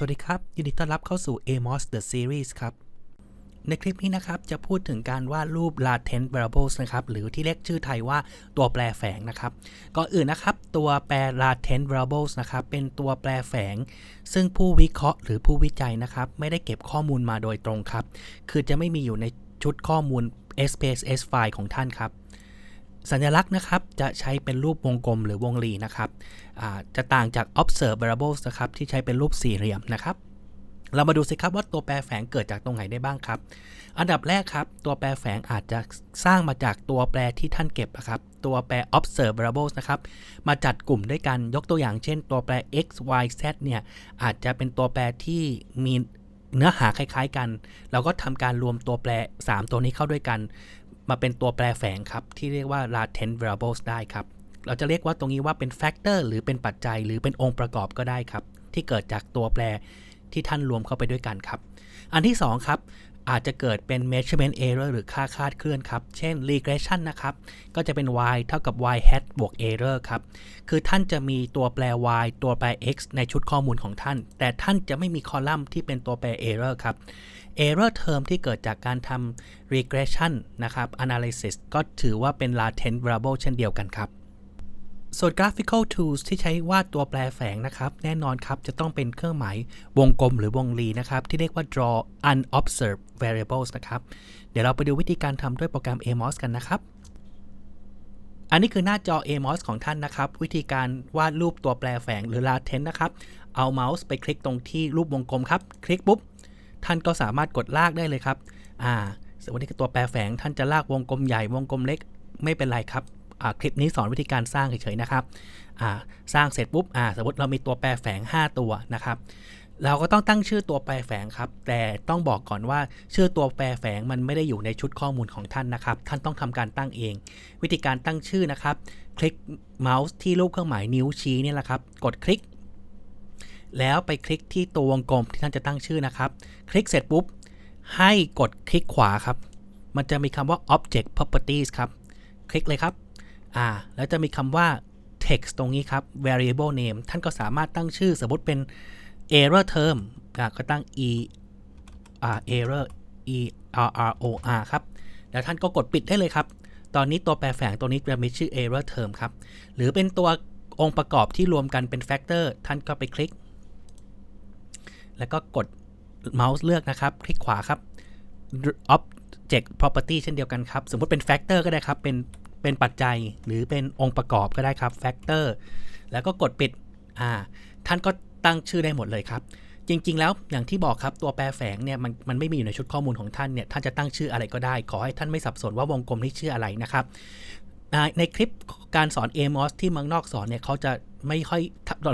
สวัสดีครับ ยินดีต้อนรับเข้าสู่ AMOS The Series ครับ ในคลิปนี้นะครับจะพูดถึงการวาดรูป latent variables นะครับ หรือที่เรียกชื่อไทยว่าตัวแปรแฝงนะครับ ก่อนอื่นนะครับ ตัวแปร latent variables นะครับ เป็นตัวแปรแฝง ซึ่งผู้วิเคราะห์หรือผู้วิจัยนะครับ ไม่ได้เก็บข้อมูลมาโดยตรงครับ คือจะไม่มีอยู่ในชุดข้อมูล SPSS ไฟล์ของท่านครับ สัญลักษณ์นะครับจะใช้เป็นรูปวงกลมหรือวงรีนะครับจะต่างจาก observables นะครับที่ใช้เป็นรูปสี่เหลี่ยมนะครับ เรามาดูสิครับว่าตัวแปรแฝงเกิดจากตรงไหนได้บ้างครับ อันดับแรกครับ ตัวแปรแฝงอาจจะสร้างมาจากตัวแปรที่ท่านเก็บนะครับตัวแปร observables นะครับมาจัดกลุ่มด้วยกันยกตัวอย่างเช่น ตัวแปร x y z เนี่ยอาจจะเป็นตัวแปรที่มีเนื้อหาคล้ายๆกัน เราก็ทำการรวมตัวแปร 3 ตัวนี้เข้าด้วยกัน มาเป็นตัวแปรแฝงครับ ที่เรียกว่า latent variables ได้ครับ เราจะเรียกว่าตรงนี้ว่าเป็น factor หรือเป็นปัจจัย หรือเป็นองค์ประกอบก็ได้ครับ ที่เกิดจากตัวแปรที่ท่านรวมเข้าไปด้วยกันครับ อันที่ 2 ครับ อาจจะเกิดเป็น measurement error หรือค่าคาดเคลื่อนครับ เช่น regression นะครับ ก็จะเป็น y เท่ากับ y hat บวก error ครับ คือท่านจะมีตัวแปร y ตัวแปร x ในชุดข้อมูลของท่าน แต่ท่านจะไม่มีคอลัมน์ที่เป็นตัวแปร error ครับ error term ที่เกิดจากการทำ regression นะครับ analysis ก็ถือว่าเป็น latent variable เช่นเดียวกันครับ ส่วน graphical tools ที่ใช้วาดตัวแปรแฝงนะครับ แน่นอนครับจะต้องเป็นเครื่องหมายวงกลมหรือวงรีนะครับ ที่เรียกว่า draw unobserved variables นะครับ เดี๋ยวเราไปดูวิธีการทำด้วยโปรแกรม AMOS กันนะครับอันนี้คือหน้าจอ AMOS ของท่านนะครับ วิธีการวาดรูปตัวแปรแฝงหรือ latent นะครับ เอาเมาส์ไปคลิกตรงที่รูปวงกลมครับ คลิกปุ๊บ ท่านก็สามารถกดลากได้เลยครับ อ่าสมมตินี่คือตัวแปรแฝงท่านจะลากวงกลมใหญ่วงกลมเล็กไม่เป็นไรครับอ่าคลิปนี้สอนวิธีการสร้างเฉยๆนะครับอ่าสร้างเสร็จปุ๊บอ่าสมมติเรามีตัวแปรแฝง 5 ตัวนะครับ เราก็ต้องตั้งชื่อตัวแปรแฝงครับ แต่ต้องบอกก่อนว่าชื่อตัวแปรแฝงมันไม่ได้อยู่ในชุดข้อมูลของท่านนะครับ ท่านต้องทำการตั้งเอง วิธีการตั้งชื่อนะครับ คลิกเมาส์ที่รูปเครื่องหมายนิ้วชี้นี่แหละครับ กดคลิก แล้วไปคลิกที่ตัววงกลมที่ท่านจะตั้งชื่อนะครับ คลิกเสร็จปุ๊บ ให้กดคลิกขวาครับ มันจะมีคำว่า object properties ครับ คลิกเลยครับ อ่า แล้วจะมีคำว่า text ตรงนี้ครับ variable name ท่านก็สามารถตั้งชื่อสมมติเป็น error term ก็ตั้ง e r error e r r o r ครับ แล้วท่านก็กดปิดได้เลยครับ ตอนนี้ตัวแปรแฝงตัวนี้จะมีชื่อ error term ครับ หรือเป็นตัวองค์ประกอบที่รวมกันเป็น factor ท่านก็ไปคลิก แล้วก็กดเมาส์เลือกนะครับ คลิกขวาครับ object property เช่นเดียวกันครับ สมมติเป็น factor ก็ได้ครับ เป็น เป็นปัจจัยหรือเป็นองค์ประกอบก็ได้ครับ factor แล้วก็กดปิด อ่า ท่านก็ตั้งชื่อได้หมดเลยครับ จริง ๆ แล้วอย่างที่บอกครับตัวแปรแฝงเนี่ยมันมันไม่มีอยู่ในชุดข้อมูลของท่านเนี่ยท่านจะตั้งชื่ออะไรก็ได้ ขอให้ท่านไม่สับสนว่าวงกลมนี่ชื่ออะไรนะครับในคลิปการสอน AMOS ที่เมืองนอกสอนเนี่ยเขาจะไม่ค่อย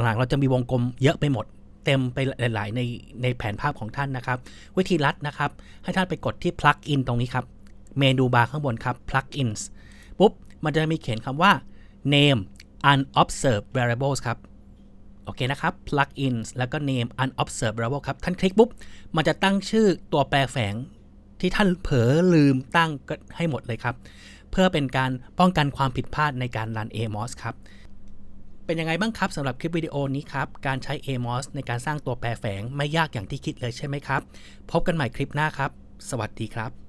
หลังเราจะมีวงกลมเยอะไปหมด เต็มไปหลาย ๆ ในในแผนภาพของท่านนะครับ วิธีรัดนะครับ ให้ท่านไปกดที่ plug in ตรงนี้ครับ เมนูบาร์ข้างบนครับ plug ins ปุ๊บ มันจะมีเขียนคำว่า name unobserved variables ครับโอเคนะครับ plug ins แล้วก็ name unobserved variable ครับ ท่านคลิกปุ๊บ มันจะตั้งชื่อตัวแปรแฝงที่ท่านเผลอลืมตั้งก็ให้หมดเลยครับ เพื่อเป็นการป้องกันความผิดพลาดในการรัน AMOS ครับ เป็นยังไงบ้างครับสำหรับคลิปวิดีโอนี้ครับ การใช้ AMOS ในการสร้างตัวแปรแฝงไม่ยากอย่างที่คิดเลยใช่ไหมครับ พบกันใหม่คลิปหน้าครับ สวัสดีครับ